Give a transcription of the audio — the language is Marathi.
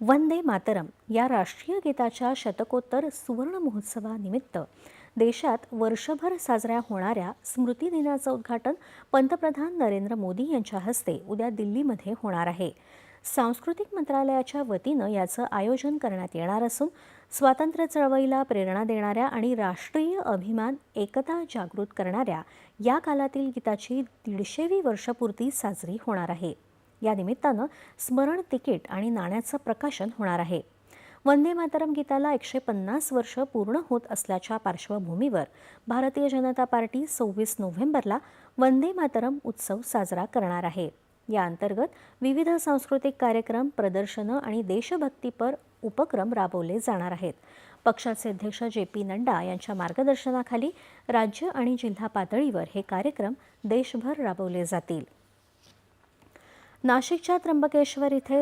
वंदे मातरम या राष्ट्रीय गीताच्या शतकोत्तर सुवर्ण महोत्सवानिमित्त देशात वर्षभर साजऱ्या होणाऱ्या स्मृती दिनाचं उद्घाटन पंतप्रधान नरेंद्र मोदी यांच्या हस्ते उद्या दिल्लीमध्ये होणार आहे. सांस्कृतिक मंत्रालयाच्या वतीनं याचं आयोजन करण्यात येणार असून स्वातंत्र्य चळवळीला प्रेरणा देणाऱ्या आणि राष्ट्रीय अभिमान एकता जागृत करणाऱ्या या कालातील गीताची दीडशेवी वर्षपूर्ती साजरी होणार आहे. या निमित्तानं स्मरण तिकीट आणि नाण्याचं प्रकाशन होणार आहे. वंदे मातरम गीताला एकशे पन्नास वर्ष पूर्ण होत असल्याच्या पार्श्वभूमीवर भारतीय जनता पार्टी सव्वीस नोव्हेंबरला वंदे मातरम उत्सव साजरा करणार आहे. या अंतर्गत विविध सांस्कृतिक कार्यक्रम प्रदर्शनं आणि देशभक्तीपर उपक्रम राबवले जाणार आहेत. पक्षाचे अध्यक्ष जे पी नड्डा यांच्या मार्गदर्शनाखाली राज्य आणि जिल्हा पातळीवर हे कार्यक्रम देशभर राबवले जातील. नाशिकच्या त्र्यंबकेश्वर इथे